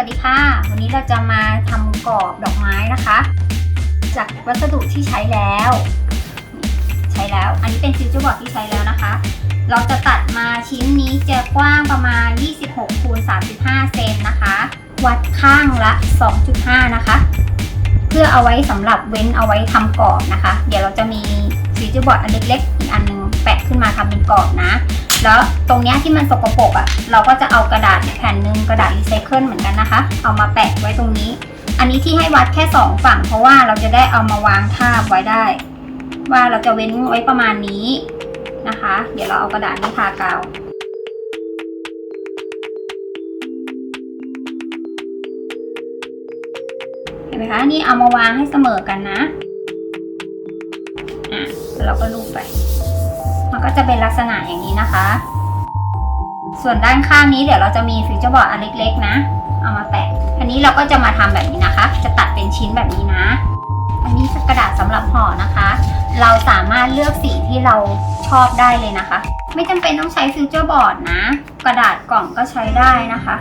สวัสดีค่ะ วันนี้เราจะมาทำกรอบดอกไม้นะคะ จากวัสดุที่ใช้แล้ว ใช้แล้ว อันนี้เป็นฟิวเจอร์บอร์ดที่ใช้แล้วนะคะ เราจะตัดมาชิ้นนี้จะกว้างประมาณ 26คูณ35 เซนนะคะ วัดข้างละ 2.5 นะคะ เพื่อเอาไว้สำหรับเว้นเอาไว้ทำกรอบนะคะ เดี๋ยวเราจะมีฟิวเจอร์บอร์ดอันเล็กๆอีกอันหนึง ปะขึ้นมาทำเป็นกรอบนะ แล้วตรงเนี้ยที่มันสกปรกอะ่ะ เราก็จะเอากระดาษแผ่นหนึ่งกระดาษรีไซเคิลเหมือนกันนะคะ เอามาแปะไว้ตรงนี้ อันนี้ที่ให้วัดแค่สองฝั่ง เพราะว่าเราจะได้เอามาวางทาบไว้ได้ ว่าเราจะเว้นไว้ประมาณนี้นะคะ เดี๋ยวเราเอากระดาษนี้ทากาวเห็นไหมคะนี่เอามาวางให้เสมอกันนะอะแล้วเราก็ลูบไป มันก็จะเป็นลักษณะอย่างนี้นะคะ ส่วนด้านข้างนี้เดี๋ยวเราจะมีฟิวเจอร์บอร์ดอันเล็กๆนะ เอามาแปะอันนี้เราก็จะมาทำแบบนี้นะคะ จะตัดเป็นชิ้นแบบนี้นะ อันนี้กระดาษสำหรับห่อนะคะ เราสามารถเลือกสีที่เราชอบได้เลยนะคะ ไม่จำเป็นต้องใช้ฟิวเจอร์บอร์ดนะ กระดาษกล่องก็ใช้ได้นะคะ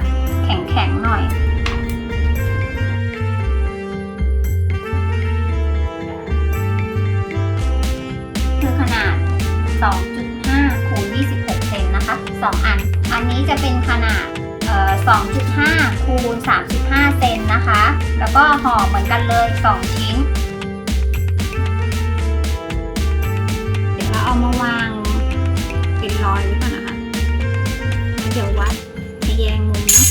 แข็งๆหน่อย จะเป็นขนาด 2.5 คูณ 35 เซนนะคะ แล้วก็ห่อเหมือนกันเลย 2 ชิ้น เดี๋ยวเราเอามาวางเป็นรอยไว้ก่อนนะคะ เดี๋ยววัดทะแยงมุมนะ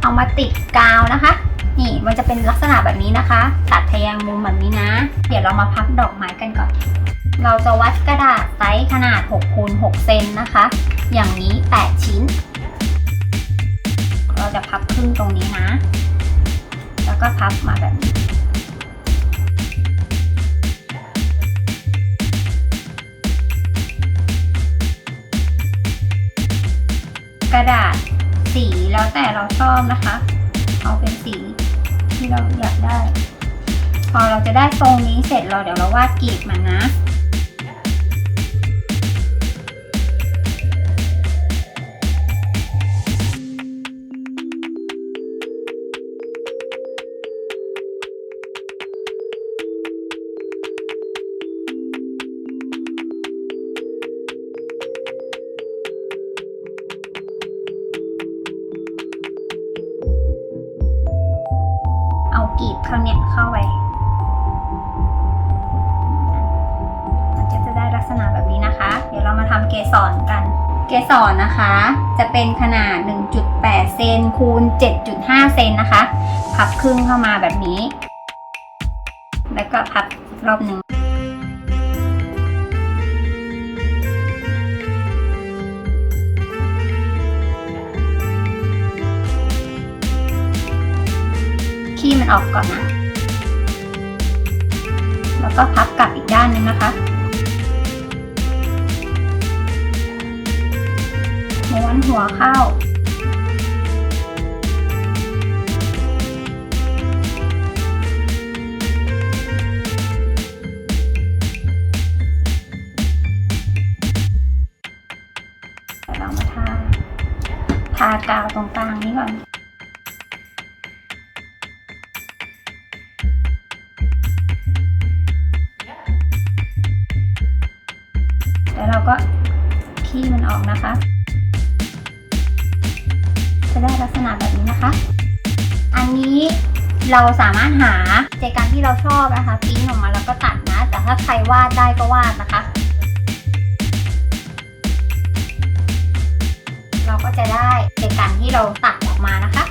เอามาติดกาวนะคะ นี่มันจะเป็นลักษณะแบบนี้นะคะ ตัดทะแยงมุมแบบนี้นะ เดี๋ยวเรามาพับดอกไม้กันก่อน เราจะวัดกระดาษไซส์ขนาด6คูณ6เซนนะคะ อย่างนี้ 8 ชิ้น เราจะพับครึ่งตรงนี้นะ แล้วก็พับมาแบบนี้กระดาษสีแล้วแต่เราชอบนะคะ เอาเป็นสี ที่เราอยากได้ พอเราจะได้ทรงนี้เสร็จเราเดี๋ยวเราวาดกรีบมันนะ กสรกัน เกสรนะคะ จะเป็นขนาด 1.8 เซนคูณ 7.5 เซนนะคะ พับครึ่งเข้ามาแบบนี้ แล้วก็พับรอบหนึ่งขี้มันออกก่อนนะ แล้วก็พับกลับอีกด้านหนึงนะคะ นหัวเข้าเดี๋ยวเรามาทา ทากาวตรงกลางนี้ก่อนแล้วเราก็ขี้มันออกนะคะ ษณะแบบนี้นะคะ อันนี้เราสามารถหาใจกันที่เราชอบนะคะปิ้นออกมาแล้วก็ตัดนะ แต่ถ้าใครวาดได้ก็วาดนะคะ เราก็จะได้ใจกันที่เราตัดออกมานะคะ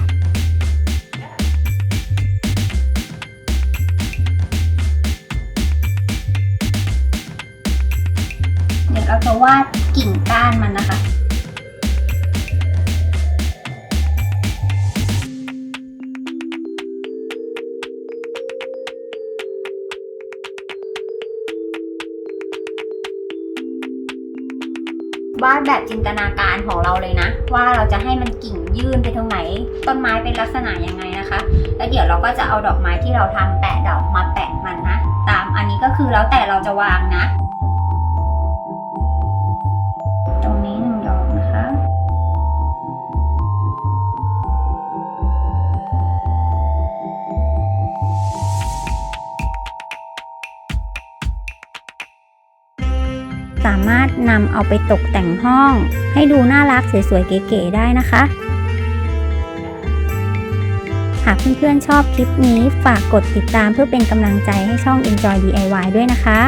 เดี๋ยวเราจะวาดกิ่งก้านมันนะคะ วาดแบบจินตนาการของเราเลยนะ ว่าเราจะให้มันกิ่งยื่นไปตรงไหน ต้นไม้เป็นลักษณะยังไงนะคะ แล้วเดี๋ยวเราก็จะเอาดอกไม้ที่เราทำแปะดอกมาแปะมันนะ ตามอันนี้ก็คือแล้วแต่เราจะวางนะ สามารถนำเอาไปตกแต่งห้อง ให้ดูน่ารักสวยๆ เก๋ๆได้นะคะ หากเพื่อนๆชอบคลิปนี้ฝากกดติดตามเพื่อเป็นกำลังใจให้ช่อง Enjoy DIY ด้วยนะคะ